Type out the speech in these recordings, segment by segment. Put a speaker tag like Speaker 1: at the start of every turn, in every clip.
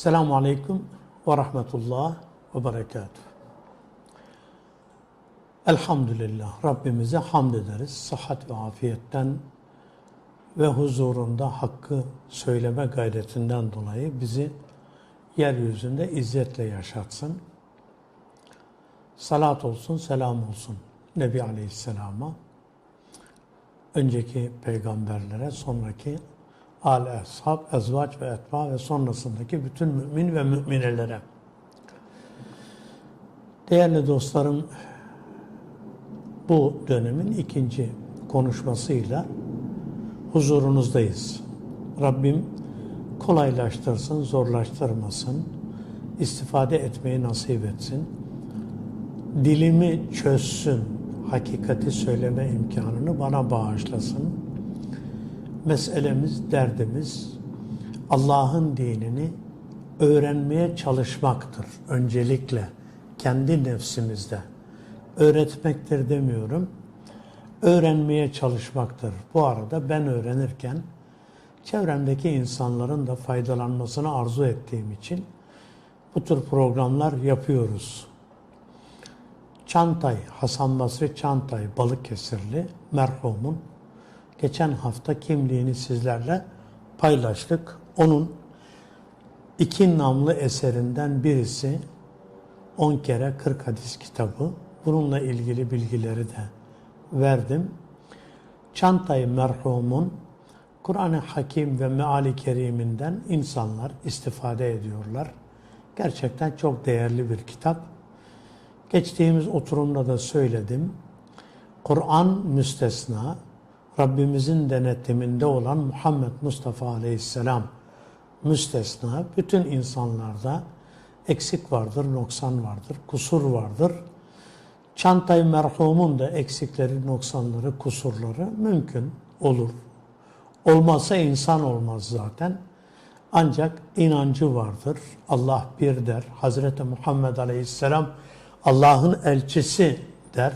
Speaker 1: Selamun Aleyküm ve Rahmetullah ve Berekatuhu. Elhamdülillah Rabbimize hamd ederiz. Sıhhat ve afiyetten ve huzurunda hakkı söyleme gayretinden dolayı bizi yeryüzünde izzetle yaşatsın. Salat olsun, selam olsun Nebi Aleyhisselam'a, önceki peygamberlere, sonraki al ashab, ezvaç ve etba ve sonrasındaki bütün mümin ve müminelere. Değerli dostlarım, bu dönemin ikinci konuşmasıyla huzurunuzdayız. Rabbim kolaylaştırsın, zorlaştırmasın, istifade etmeyi nasip etsin. Dilimi çözsün, hakikati söyleme imkanını bana bağışlasın. Meselemiz, derdimiz Allah'ın dinini öğrenmeye çalışmaktır öncelikle kendi nefsimizde. Öğretmektir demiyorum. Öğrenmeye çalışmaktır. Bu arada ben öğrenirken çevremdeki insanların da faydalanmasını arzu ettiğim için bu tür programlar yapıyoruz. Çantay, Hasan Basri Çantay Balıkesirli merhumun geçen hafta kimliğini sizlerle paylaştık. Onun iki namlı eserinden birisi 10 kere 40 hadis kitabı. Bununla ilgili bilgileri de verdim. Çantay merhumun Kur'an-ı Hakim ve Meali Kerim'inden insanlar istifade ediyorlar. Gerçekten çok değerli bir kitap. Geçtiğimiz oturumda da söyledim. Kur'an müstesna, Rabbimizin denetiminde olan Muhammed Mustafa Aleyhisselam müstesna, bütün insanlarda eksik vardır, noksan vardır, kusur vardır. Çantay merhumun da eksikleri, noksanları, kusurları mümkün olur. Olmazsa insan olmaz zaten. Ancak inancı vardır. Allah bir der. Hazreti Muhammed Aleyhisselam Allah'ın elçisi der.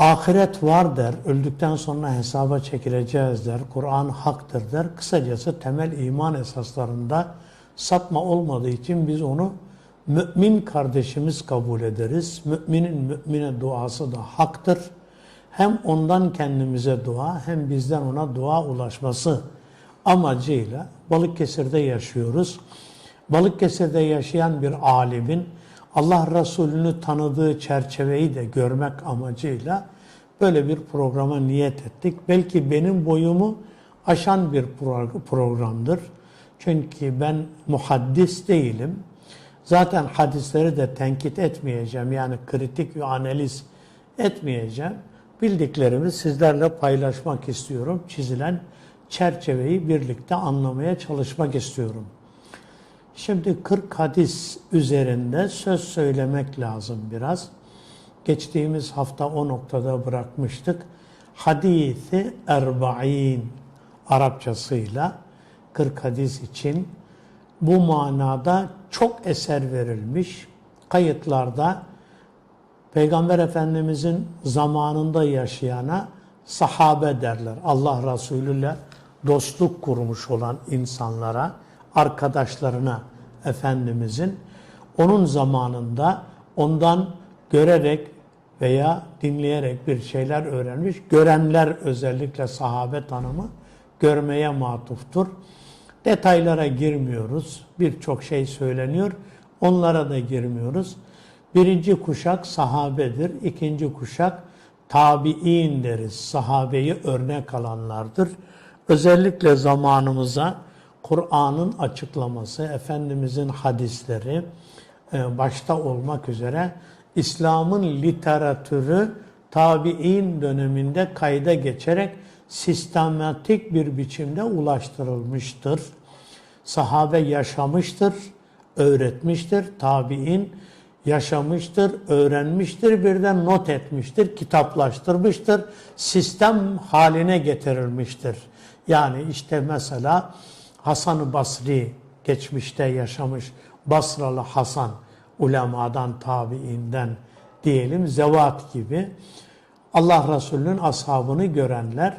Speaker 1: Ahiret var der. Öldükten sonra hesaba çekileceğiz der. Kur'an haktır der. Kısacası temel iman esaslarında sapma olmadığı için biz onu mümin kardeşimiz kabul ederiz. Müminin mümine duası da haktır. Hem ondan kendimize dua hem bizden ona dua ulaşması amacıyla Balıkesir'de yaşıyoruz. Balıkesir'de yaşayan bir alimin Allah Resulü'nü tanıdığı çerçeveyi de görmek amacıyla böyle bir programa niyet ettik. Belki benim boyumu aşan bir programdır. Çünkü ben muhaddis değilim. Zaten hadisleri de tenkit etmeyeceğim. Yani kritik ve analiz etmeyeceğim. Bildiklerimi sizlerle paylaşmak istiyorum. Çizilen çerçeveyi birlikte anlamaya çalışmak istiyorum. Şimdi 40 hadis üzerinde söz söylemek lazım biraz. Geçtiğimiz hafta o noktada bırakmıştık. Hadisi erba'in Arapçasıyla 40 hadis için bu manada çok eser verilmiş. Kayıtlarda Peygamber Efendimizin zamanında yaşayana sahabe derler. Allah Resulü ile dostluk kurmuş olan insanlara, arkadaşlarına Efendimizin onun zamanında ondan görerek veya dinleyerek bir şeyler öğrenmiş. Görenler özellikle sahabe tanımı görmeye matuftur. Detaylara girmiyoruz. Birçok şey söyleniyor. Onlara da girmiyoruz. Birinci kuşak sahabedir. ikinci kuşak tabi'in deriz. Sahabeyi örnek alanlardır. Özellikle zamanımıza Kur'an'ın açıklaması, Efendimizin hadisleri e, başta olmak üzere İslam'ın literatürü tabi'in döneminde kayda geçerek sistematik bir biçimde ulaştırılmıştır. Sahabe yaşamıştır, öğretmiştir. Tabi'in yaşamıştır, öğrenmiştir, birden not etmiştir, kitaplaştırmıştır, sistem haline getirilmiştir. Yani işte mesela Hasan-ı Basri geçmişte yaşamış Basralı Hasan ulemadan, tabiinden diyelim zevat gibi Allah Resulü'nün ashabını görenler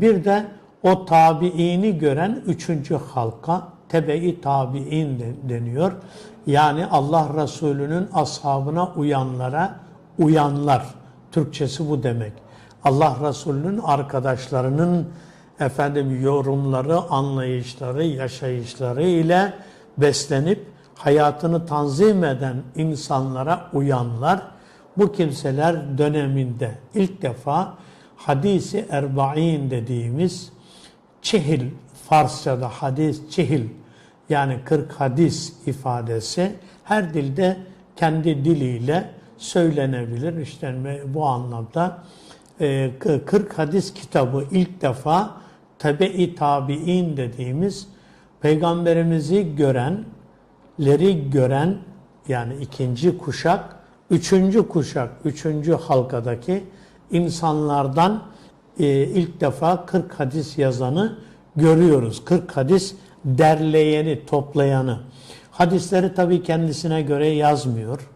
Speaker 1: bir de o tabiini gören üçüncü halka tebe-i tabi'in de- deniyor. Yani Allah Resulü'nün ashabına uyanlara uyanlar. Türkçesi bu demek. Allah Resulü'nün arkadaşlarının efendim yorumları, anlayışları, yaşayışları ile beslenip hayatını tanzim eden insanlara uyanlar bu kimseler döneminde ilk defa hadisi erbain dediğimiz çihil Farsçada hadis çihil yani 40 hadis ifadesi her dilde kendi diliyle söylenebilir. İşte bu anlamda e, 40 hadis kitabı ilk defa tebe-i tabi'in dediğimiz peygamberimizi görenleri gören yani ikinci kuşak, üçüncü kuşak, üçüncü halkadaki insanlardan e, ilk defa 40 hadis yazanı görüyoruz. 40 hadis derleyeni, toplayanı. Hadisleri tabii kendisine göre yazmıyor.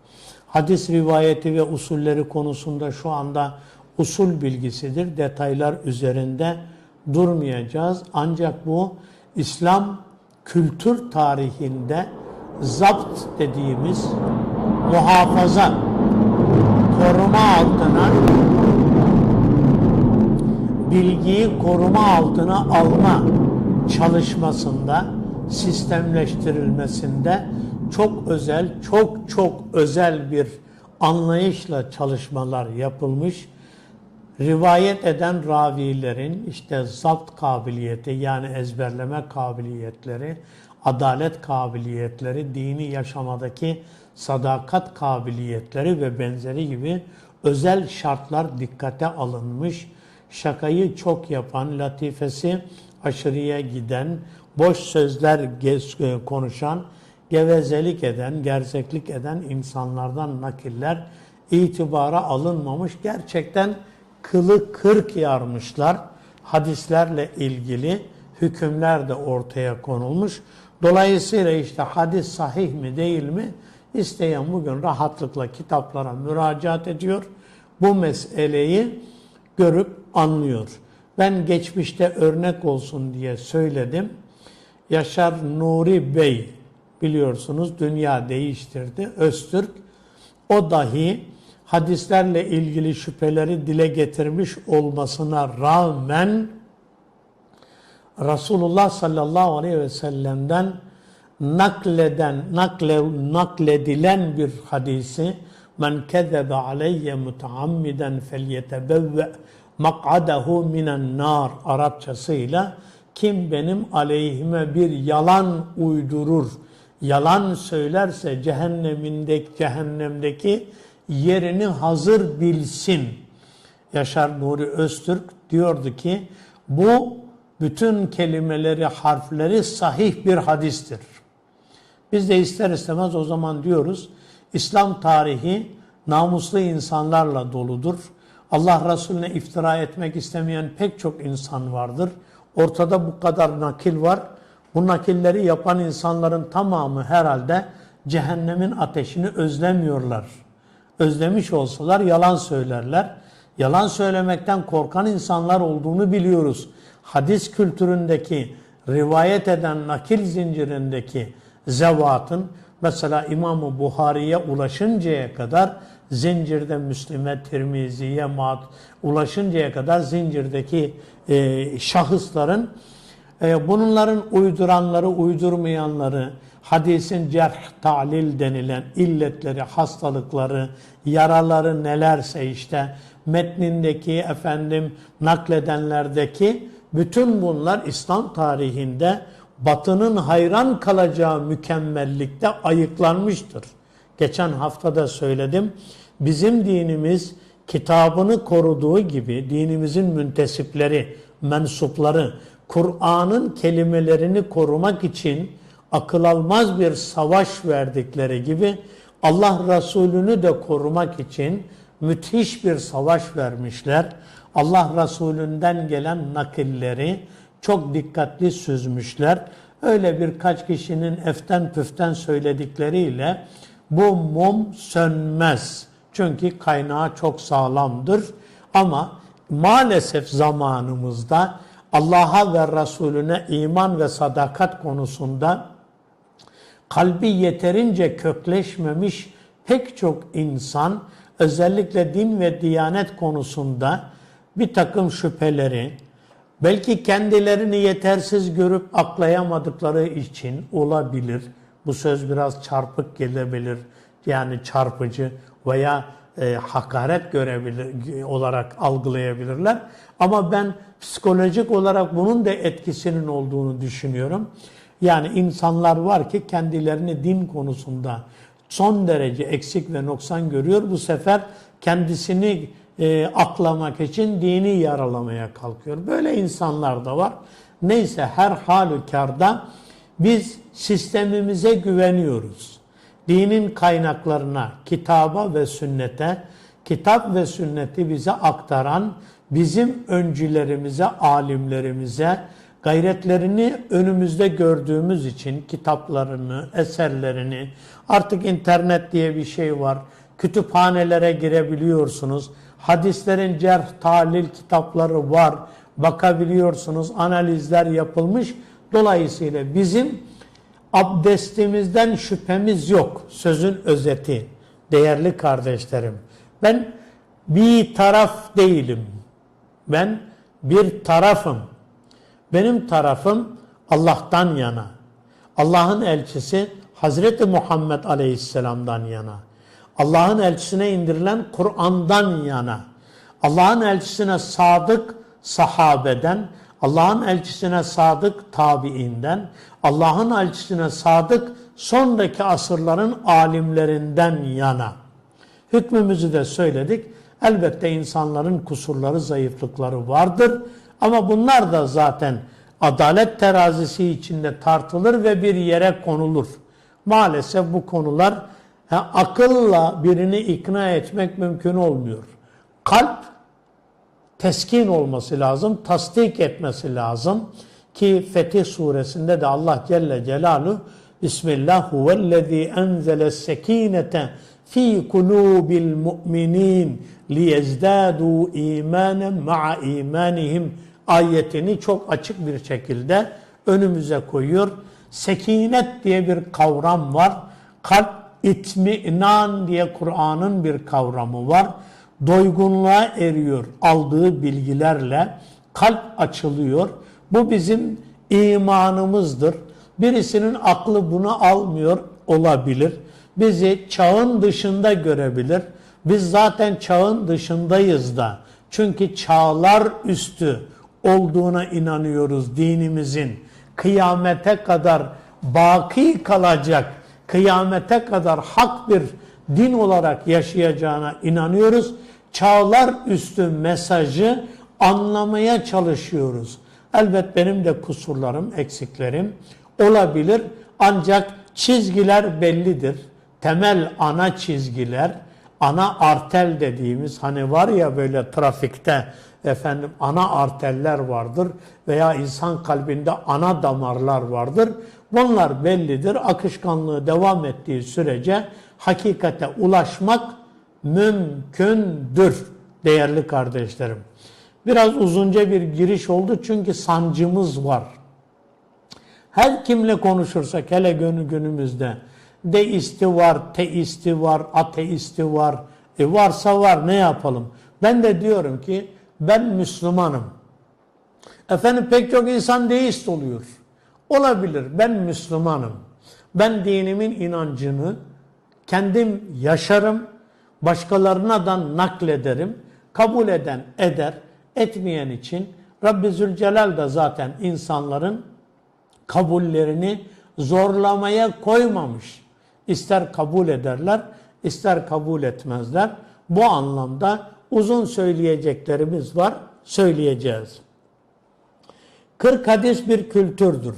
Speaker 1: Hadis rivayeti ve usulleri konusunda şu anda usul bilgisidir. Detaylar üzerinde durmayacağız. Ancak bu İslam kültür tarihinde zapt dediğimiz muhafaza, koruma altına bilgiyi koruma altına alma çalışmasında, sistemleştirilmesinde çok özel, çok çok özel bir anlayışla çalışmalar yapılmış. Rivayet eden ravilerin işte zapt kabiliyeti yani ezberleme kabiliyetleri, adalet kabiliyetleri, dini yaşamadaki sadakat kabiliyetleri ve benzeri gibi özel şartlar dikkate alınmış. Şakayı çok yapan, latifesi aşırıya giden, boş sözler gez- konuşan, gevezelik eden, gerçeklik eden insanlardan nakiller itibara alınmamış. Gerçekten kılı kırk yarmışlar. Hadislerle ilgili hükümler de ortaya konulmuş. Dolayısıyla işte hadis sahih mi değil mi? İsteyen bugün rahatlıkla kitaplara müracaat ediyor. Bu meseleyi görüp anlıyor. Ben geçmişte örnek olsun diye söyledim. Yaşar Nuri Bey biliyorsunuz dünya değiştirdi. Öztürk o dahi hadislerle ilgili şüpheleri dile getirmiş olmasına rağmen Resulullah sallallahu aleyhi ve sellem'den nakleden, nakle, nakledilen bir hadisi men kezebe aleyye muteammiden felyetebevve mak'adahu minen nar Arapçasıyla kim benim aleyhime bir yalan uydurur, yalan söylerse cehennemindeki cehennemdeki yerini hazır bilsin. Yaşar Nuri Öztürk diyordu ki bu bütün kelimeleri, harfleri sahih bir hadistir. Biz de ister istemez o zaman diyoruz İslam tarihi namuslu insanlarla doludur. Allah Resulüne iftira etmek istemeyen pek çok insan vardır. Ortada bu kadar nakil var. Bu nakilleri yapan insanların tamamı herhalde cehennemin ateşini özlemiyorlar. Özlemiş olsalar yalan söylerler. Yalan söylemekten korkan insanlar olduğunu biliyoruz. Hadis kültüründeki, rivayet eden nakil zincirindeki zevatın mesela İmam-ı Buhari'ye ulaşıncaya kadar zincirde Müslim'e, Tirmizi'ye, Mat ulaşıncaya kadar zincirdeki e, şahısların e, bunların uyduranları, uydurmayanları, hadisin cerh, talil denilen illetleri, hastalıkları, yaraları nelerse işte metnindeki efendim nakledenlerdeki bütün bunlar İslam tarihinde Batı'nın hayran kalacağı mükemmellikte ayıklanmıştır. Geçen hafta da söyledim. Bizim dinimiz kitabını koruduğu gibi dinimizin müntesipleri, mensupları Kur'an'ın kelimelerini korumak için akıl almaz bir savaş verdikleri gibi Allah Resulü'nü de korumak için müthiş bir savaş vermişler. Allah Resulü'nden gelen nakilleri çok dikkatli süzmüşler. Öyle birkaç kişinin eften püften söyledikleriyle bu mum sönmez. Çünkü kaynağı çok sağlamdır. Ama maalesef zamanımızda Allah'a ve Resulüne iman ve sadakat konusunda kalbi yeterince kökleşmemiş pek çok insan özellikle din ve diyanet konusunda bir takım şüpheleri, belki kendilerini yetersiz görüp aklayamadıkları için olabilir. Bu söz biraz çarpık gelebilir, yani çarpıcı veya e, hakaret görebilir olarak algılayabilirler. Ama ben psikolojik olarak bunun da etkisinin olduğunu düşünüyorum. Yani insanlar var ki kendilerini din konusunda son derece eksik ve noksan görüyor. Bu sefer kendisini e, aklamak için dini yaralamaya kalkıyor. Böyle insanlar da var. Neyse her halükarda biz sistemimize güveniyoruz. Dinin kaynaklarına, kitaba ve sünnete, kitap ve sünneti bize aktaran bizim öncülerimize, alimlerimize, gayretlerini önümüzde gördüğümüz için kitaplarını, eserlerini, artık internet diye bir şey var. Kütüphanelere girebiliyorsunuz. Hadislerin cerh tahlil kitapları var. Bakabiliyorsunuz. Analizler yapılmış. Dolayısıyla bizim abdestimizden şüphemiz yok. Sözün özeti. Değerli kardeşlerim. Ben bir taraf değilim. Ben bir tarafım. Benim tarafım Allah'tan yana. Allah'ın elçisi Hazreti Muhammed Aleyhisselam'dan yana. Allah'ın elçisine indirilen Kur'an'dan yana. Allah'ın elçisine sadık sahabeden, Allah'ın elçisine sadık tabiinden, Allah'ın elçisine sadık sonraki asırların alimlerinden yana. Hükmümüzü de söyledik. Elbette insanların kusurları, zayıflıkları vardır. Ama bunlar da zaten adalet terazisi içinde tartılır ve bir yere konulur. Maalesef bu konular ha, akılla birini ikna etmek mümkün olmuyor. Kalp teskin olması lazım, tasdik etmesi lazım ki Fetih suresinde de Allah Celle Celaluhu Bismillah huvellezî enzele sekinete fi kulubil mu'minin liyezdâdû imanen ma'a imanihim ayetini çok açık bir şekilde önümüze koyuyor. Sekinet diye bir kavram var. Kalp itminan diye Kur'an'ın bir kavramı var. Doygunluğa eriyor aldığı bilgilerle. Kalp açılıyor. Bu bizim imanımızdır. Birisinin aklı bunu almıyor olabilir. Bizi çağın dışında görebilir. Biz zaten çağın dışındayız da. Çünkü çağlar üstü olduğuna inanıyoruz dinimizin. Kıyamete kadar baki kalacak, kıyamete kadar hak bir din olarak yaşayacağına inanıyoruz. Çağlar üstü mesajı anlamaya çalışıyoruz. Elbet benim de kusurlarım, eksiklerim olabilir. Ancak çizgiler bellidir. Temel ana çizgiler, ana artel dediğimiz hani var ya böyle trafikte efendim ana arteller vardır veya insan kalbinde ana damarlar vardır. Bunlar bellidir. Akışkanlığı devam ettiği sürece hakikate ulaşmak mümkündür değerli kardeşlerim. Biraz uzunca bir giriş oldu çünkü sancımız var. Her kimle konuşursak hele günü günümüzde deisti var, teisti var, ateisti var. E varsa var ne yapalım? Ben de diyorum ki ben Müslümanım. Efendim pek çok insan deist oluyor. Olabilir. Ben Müslümanım. Ben dinimin inancını kendim yaşarım. Başkalarına da naklederim. Kabul eden eder. Etmeyen için Rabbi Zülcelal da zaten insanların kabullerini zorlamaya koymamış. İster kabul ederler, ister kabul etmezler. Bu anlamda uzun söyleyeceklerimiz var, söyleyeceğiz. 40 hadis bir kültürdür.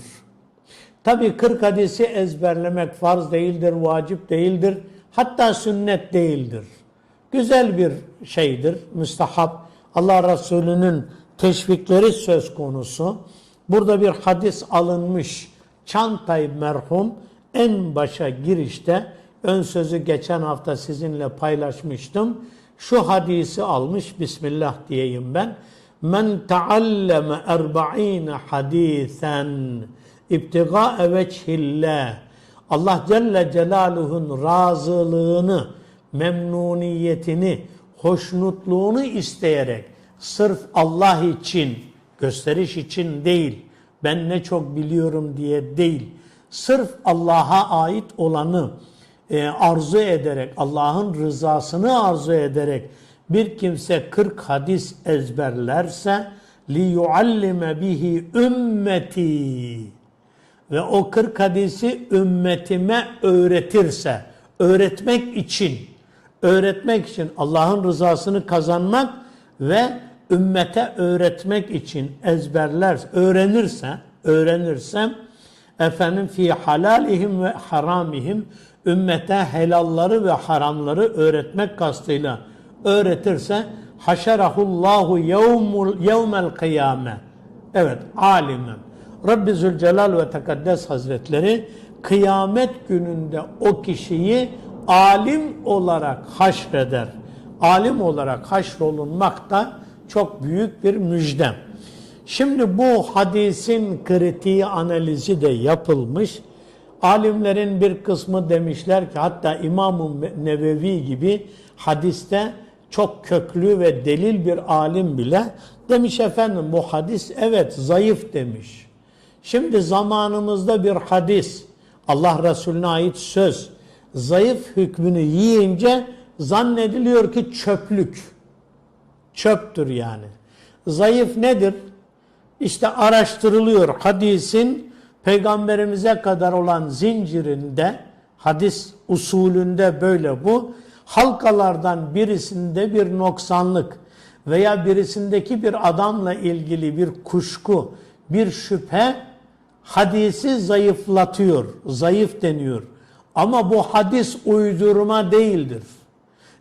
Speaker 1: Tabi 40 hadisi ezberlemek farz değildir, vacip değildir, hatta sünnet değildir. Güzel bir şeydir, müstahap. Allah Resulü'nün teşvikleri söz konusu. Burada bir hadis alınmış. Çantay merhum en başa girişte ön sözü geçen hafta sizinle paylaşmıştım şu hadisi almış Bismillah diyeyim ben. Men taalleme erba'ine hadisen ibtigae veçhillah Allah Celle Celaluhu'nun razılığını, memnuniyetini, hoşnutluğunu isteyerek sırf Allah için, gösteriş için değil, ben ne çok biliyorum diye değil, sırf Allah'a ait olanı e, arzu ederek, Allah'ın rızasını arzu ederek bir kimse 40 hadis ezberlerse li yuallime bihi ümmeti ve o 40 hadisi ümmetime öğretirse, öğretmek için, öğretmek için Allah'ın rızasını kazanmak ve ümmete öğretmek için ezberler, öğrenirse, öğrenirsem efendim fi halalihim ve haramihim ümmete helalları ve haramları öğretmek kastıyla öğretirse haşerahullahu yevmul yevmel kıyame. Evet, alimen. Rabbi Zülcelal ve Tekaddes Hazretleri kıyamet gününde o kişiyi alim olarak haşreder. Alim olarak haşrolunmak da çok büyük bir müjdem. Şimdi bu hadisin kritiği analizi de yapılmış. Alimlerin bir kısmı demişler ki hatta İmam-ı Nevevi gibi hadiste çok köklü ve delil bir alim bile demiş efendim bu hadis evet zayıf demiş. Şimdi zamanımızda bir hadis Allah Resulüne ait söz zayıf hükmünü yiyince zannediliyor ki çöplük. Çöptür yani. Zayıf nedir? İşte araştırılıyor hadisin peygamberimize kadar olan zincirinde hadis usulünde böyle bu halkalardan birisinde bir noksanlık veya birisindeki bir adamla ilgili bir kuşku, bir şüphe hadisi zayıflatıyor, zayıf deniyor. Ama bu hadis uydurma değildir.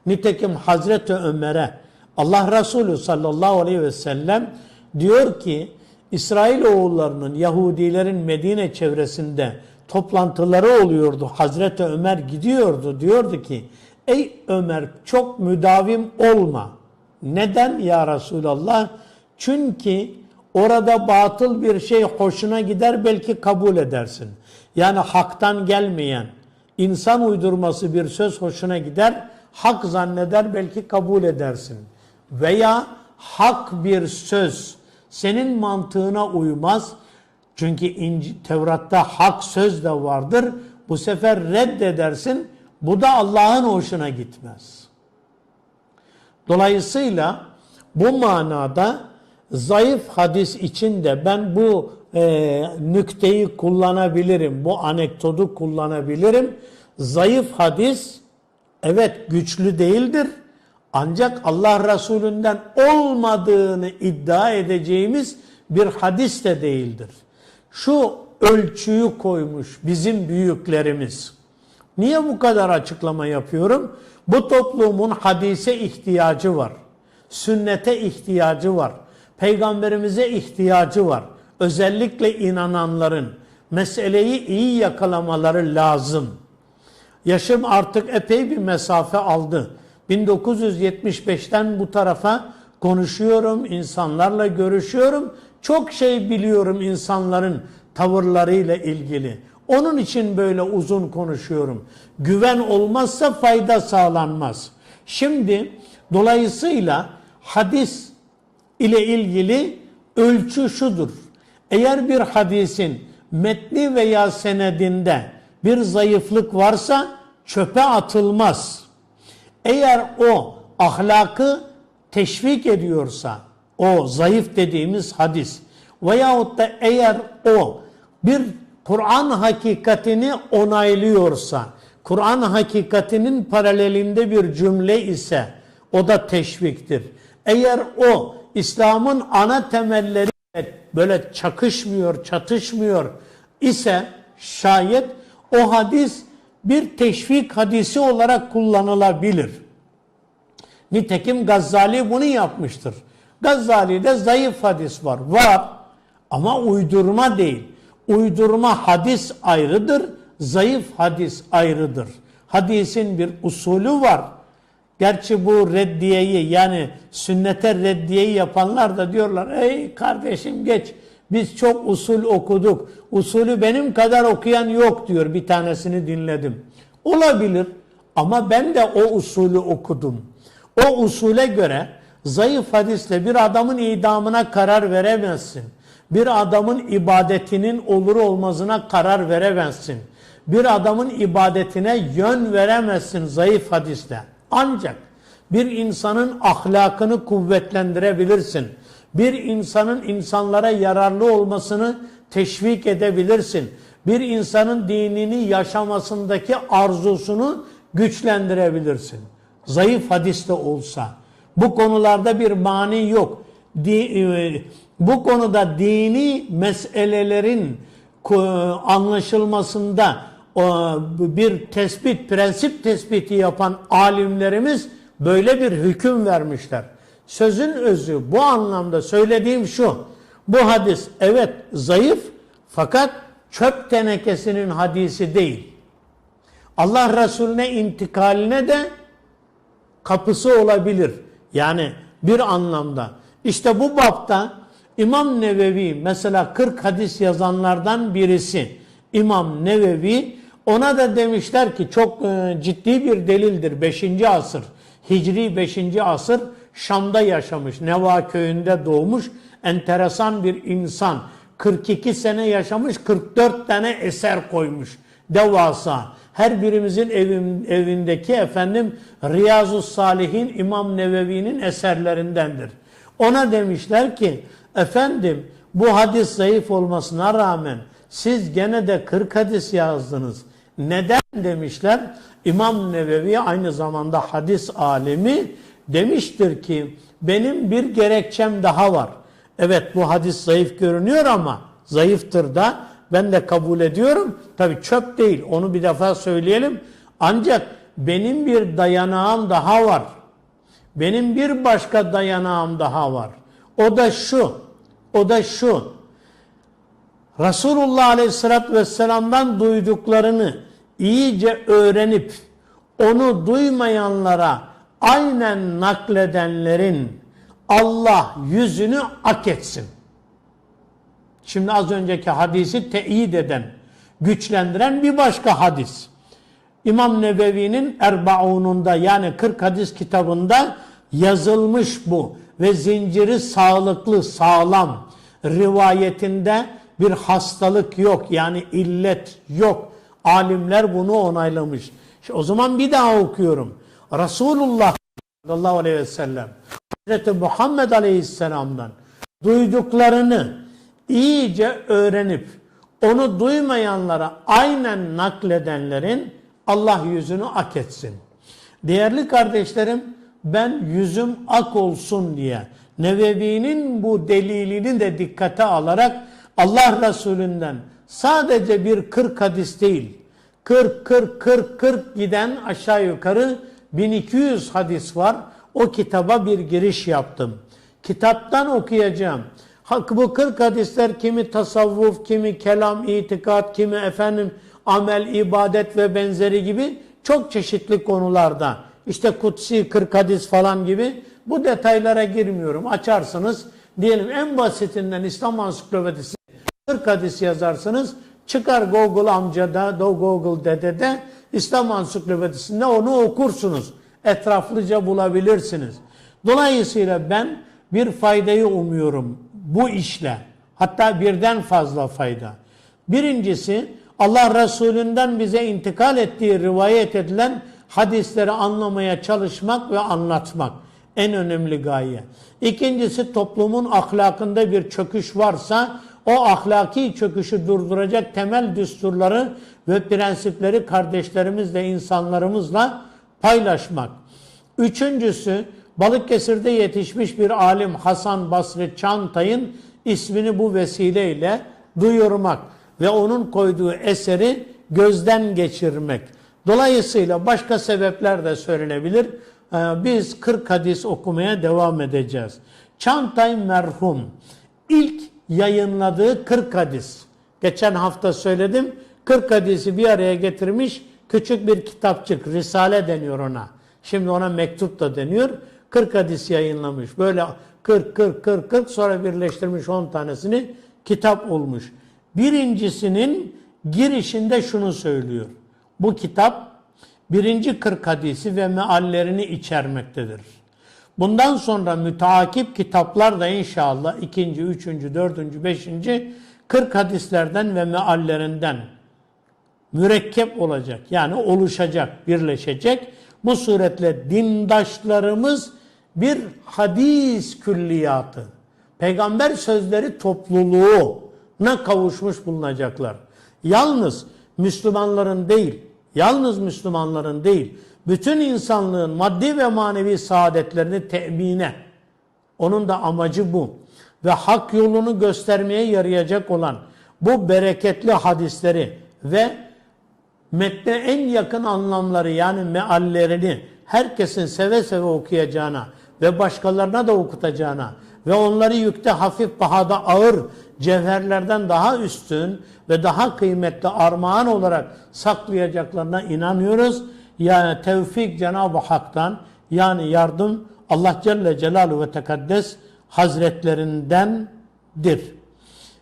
Speaker 1: Nitekim Hazreti Ömer'e Allah Resulü sallallahu aleyhi ve sellem diyor ki İsrail oğullarının Yahudilerin Medine çevresinde toplantıları oluyordu. Hazreti Ömer gidiyordu. Diyordu ki ey Ömer çok müdavim olma. Neden ya Resulallah? Çünkü orada batıl bir şey hoşuna gider belki kabul edersin. Yani haktan gelmeyen insan uydurması bir söz hoşuna gider. Hak zanneder belki kabul edersin. Veya hak bir söz senin mantığına uymaz. Çünkü İnci, Tevrat'ta hak söz de vardır. Bu sefer reddedersin. Bu da Allah'ın hoşuna gitmez. Dolayısıyla bu manada zayıf hadis içinde ben bu e, nükteyi kullanabilirim, bu anekdotu kullanabilirim. Zayıf hadis evet güçlü değildir. Ancak Allah Resulü'nden olmadığını iddia edeceğimiz bir hadis de değildir. Şu ölçüyü koymuş bizim büyüklerimiz. Niye bu kadar açıklama yapıyorum? Bu toplumun hadise ihtiyacı var. Sünnete ihtiyacı var. Peygamberimize ihtiyacı var. Özellikle inananların meseleyi iyi yakalamaları lazım. Yaşım artık epey bir mesafe aldı. 1975'ten bu tarafa konuşuyorum, insanlarla görüşüyorum. Çok şey biliyorum insanların tavırlarıyla ilgili. Onun için böyle uzun konuşuyorum. Güven olmazsa fayda sağlanmaz. Şimdi dolayısıyla hadis ile ilgili ölçü şudur. Eğer bir hadisin metni veya senedinde bir zayıflık varsa çöpe atılmaz. Eğer o ahlakı teşvik ediyorsa, o zayıf dediğimiz hadis veyahut da eğer o bir Kur'an hakikatini onaylıyorsa, Kur'an hakikatinin paralelinde bir cümle ise o da teşviktir. Eğer o İslam'ın ana temelleri böyle çakışmıyor, çatışmıyor ise şayet o hadis bir teşvik hadisi olarak kullanılabilir. Nitekim Gazali bunu yapmıştır. Gazali'de zayıf hadis var. Var ama uydurma değil. Uydurma hadis ayrıdır, zayıf hadis ayrıdır. Hadisin bir usulü var. Gerçi bu reddiyeyi yani sünnete reddiyeyi yapanlar da diyorlar ey kardeşim geç biz çok usul okuduk. Usulü benim kadar okuyan yok diyor bir tanesini dinledim. Olabilir ama ben de o usulü okudum. O usule göre zayıf hadisle bir adamın idamına karar veremezsin. Bir adamın ibadetinin olur olmazına karar veremezsin. Bir adamın ibadetine yön veremezsin zayıf hadisle. Ancak bir insanın ahlakını kuvvetlendirebilirsin. Bir insanın insanlara yararlı olmasını teşvik edebilirsin. Bir insanın dinini yaşamasındaki arzusunu güçlendirebilirsin. Zayıf hadis de olsa. Bu konularda bir mani yok. Di, e, bu konuda dini meselelerin ko- anlaşılmasında e, bir tespit, prensip tespiti yapan alimlerimiz böyle bir hüküm vermişler. Sözün özü bu anlamda söylediğim şu. Bu hadis evet zayıf fakat çöp tenekesinin hadisi değil. Allah Resulüne intikaline de kapısı olabilir. Yani bir anlamda. İşte bu bapta İmam Nevevi mesela 40 hadis yazanlardan birisi İmam Nevevi ona da demişler ki çok e, ciddi bir delildir 5. asır. Hicri 5. asır Şam'da yaşamış. Neva köyünde doğmuş. Enteresan bir insan. 42 sene yaşamış 44 tane eser koymuş. Devasa. Her birimizin evin, evindeki efendim Riyazu Salihin İmam Nevevi'nin eserlerindendir. Ona demişler ki efendim bu hadis zayıf olmasına rağmen siz gene de 40 hadis yazdınız. Neden demişler? İmam Nevevi aynı zamanda hadis alemi demiştir ki benim bir gerekçem daha var. Evet bu hadis zayıf görünüyor ama zayıftır da ben de kabul ediyorum. Tabi çöp değil onu bir defa söyleyelim. Ancak benim bir dayanağım daha var. Benim bir başka dayanağım daha var. O da şu. O da şu. Resulullah Aleyhisselatü Vesselam'dan duyduklarını iyice öğrenip onu duymayanlara aynen nakledenlerin Allah yüzünü ak etsin. Şimdi az önceki hadisi teyit eden, güçlendiren bir başka hadis. İmam Nebevi'nin Erbaun'unda yani 40 hadis kitabında yazılmış bu ve zinciri sağlıklı, sağlam. Rivayetinde bir hastalık yok yani illet yok. Alimler bunu onaylamış. İşte o zaman bir daha okuyorum. Resulullah sallallahu aleyhi ve sellem Hazreti Muhammed aleyhisselamdan duyduklarını iyice öğrenip onu duymayanlara aynen nakledenlerin Allah yüzünü ak etsin. Değerli kardeşlerim ben yüzüm ak olsun diye Nevevi'nin bu delilini de dikkate alarak Allah Resulünden sadece bir 40 hadis değil 40 40 40 40 giden aşağı yukarı 1200 hadis var. O kitaba bir giriş yaptım. Kitaptan okuyacağım. Bu 40 hadisler kimi tasavvuf, kimi kelam, itikat, kimi efendim amel, ibadet ve benzeri gibi çok çeşitli konularda. İşte kutsi 40 hadis falan gibi bu detaylara girmiyorum. Açarsınız diyelim en basitinden İslam Ansiklopedisi 40 hadis yazarsınız. Çıkar Google amcada, do Google dedede İslam Ansiklopedisinde onu okursunuz. Etraflıca bulabilirsiniz. Dolayısıyla ben bir faydayı umuyorum bu işle. Hatta birden fazla fayda. Birincisi Allah Resulünden bize intikal ettiği rivayet edilen hadisleri anlamaya çalışmak ve anlatmak. En önemli gaye. İkincisi toplumun ahlakında bir çöküş varsa o ahlaki çöküşü durduracak temel düsturları ve prensipleri kardeşlerimizle, insanlarımızla paylaşmak. Üçüncüsü Balıkesir'de yetişmiş bir alim Hasan Basri Çantay'ın ismini bu vesileyle duyurmak ve onun koyduğu eseri gözden geçirmek. Dolayısıyla başka sebepler de söylenebilir. Ee, Biz 40 hadis okumaya devam edeceğiz. Çantay merhum ilk yayınladığı 40 hadis. Geçen hafta söyledim. 40 hadisi bir araya getirmiş küçük bir kitapçık. Risale deniyor ona. Şimdi ona mektup da deniyor. 40 hadis yayınlamış. Böyle 40 40 40 40 sonra birleştirmiş 10 tanesini kitap olmuş. Birincisinin girişinde şunu söylüyor. Bu kitap birinci 40 hadisi ve meallerini içermektedir. Bundan sonra müteakip kitaplar da inşallah ikinci, üçüncü, dördüncü, beşinci 40 hadislerden ve meallerinden mürekkep olacak. Yani oluşacak, birleşecek. Bu suretle dindaşlarımız bir hadis külliyatı, peygamber sözleri topluluğuna kavuşmuş bulunacaklar. Yalnız Müslümanların değil, yalnız Müslümanların değil, bütün insanlığın maddi ve manevi saadetlerini temine, onun da amacı bu. Ve hak yolunu göstermeye yarayacak olan bu bereketli hadisleri ve metne en yakın anlamları yani meallerini herkesin seve seve okuyacağına ve başkalarına da okutacağına ve onları yükte hafif pahada ağır cevherlerden daha üstün ve daha kıymetli armağan olarak saklayacaklarına inanıyoruz. Yani tevfik Cenab-ı Hak'tan yani yardım Allah Celle Celaluhu ve Tekaddes Hazretlerindendir.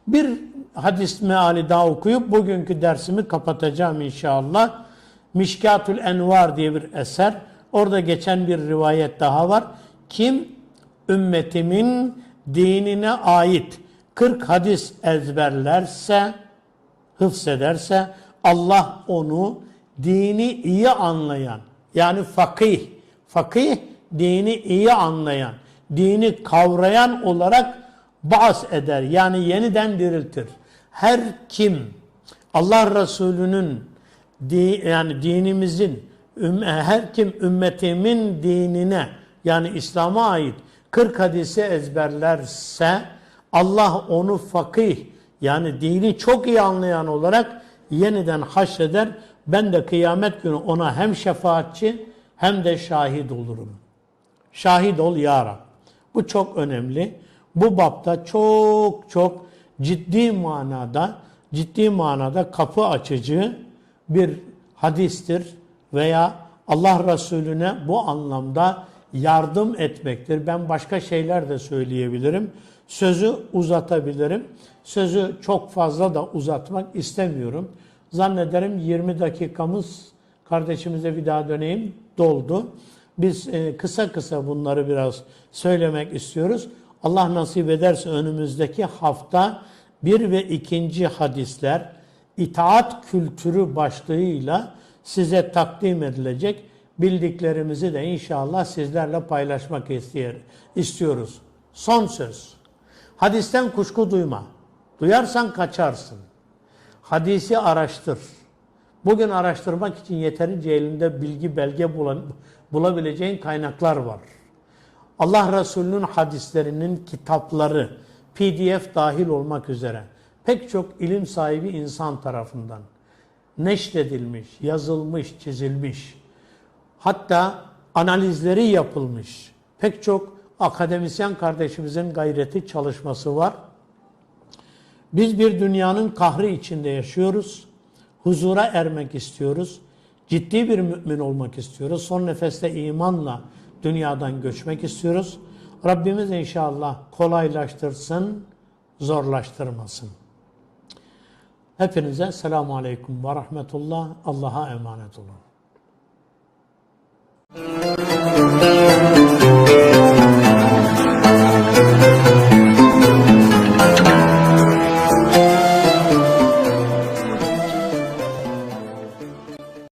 Speaker 1: Bir hadis meali daha okuyup bugünkü dersimi kapatacağım inşallah. Mişkatül Envar diye bir eser. Orada geçen bir rivayet daha var. Kim ümmetimin dinine ait 40 hadis ezberlerse, hıfzederse Allah onu dini iyi anlayan yani fakih, fakih dini iyi anlayan, dini kavrayan olarak bas eder. Yani yeniden diriltir. Her kim Allah Resulü'nün yani dinimizin her kim ümmetimin dinine yani İslam'a ait 40 hadisi ezberlerse Allah onu fakih yani dini çok iyi anlayan olarak yeniden haşreder. Ben de kıyamet günü ona hem şefaatçi hem de şahit olurum. Şahit ol ya Rab. Bu çok önemli. Bu bapta çok çok ciddi manada ciddi manada kapı açıcı bir hadistir veya Allah Resulüne bu anlamda yardım etmektir. Ben başka şeyler de söyleyebilirim. Sözü uzatabilirim. Sözü çok fazla da uzatmak istemiyorum. Zannederim 20 dakikamız kardeşimize bir daha döneyim doldu. Biz e, kısa kısa bunları biraz söylemek istiyoruz. Allah nasip ederse önümüzdeki hafta bir ve ikinci hadisler itaat kültürü başlığıyla size takdim edilecek. Bildiklerimizi de inşallah sizlerle paylaşmak istiyoruz. Son söz. Hadisten kuşku duyma. Duyarsan kaçarsın. Hadisi araştır. Bugün araştırmak için yeterince elinde bilgi, belge bulabileceğin kaynaklar var. Allah Resulü'nün hadislerinin kitapları, PDF dahil olmak üzere pek çok ilim sahibi insan tarafından neşredilmiş, yazılmış, çizilmiş. Hatta analizleri yapılmış. Pek çok akademisyen kardeşimizin gayreti çalışması var. Biz bir dünyanın kahri içinde yaşıyoruz. Huzura ermek istiyoruz. Ciddi bir mümin olmak istiyoruz. Son nefeste imanla dünyadan göçmek istiyoruz. Rabbimiz inşallah kolaylaştırsın, zorlaştırmasın. Hepinize selamu aleyküm ve rahmetullah. Allah'a emanet olun. Müzik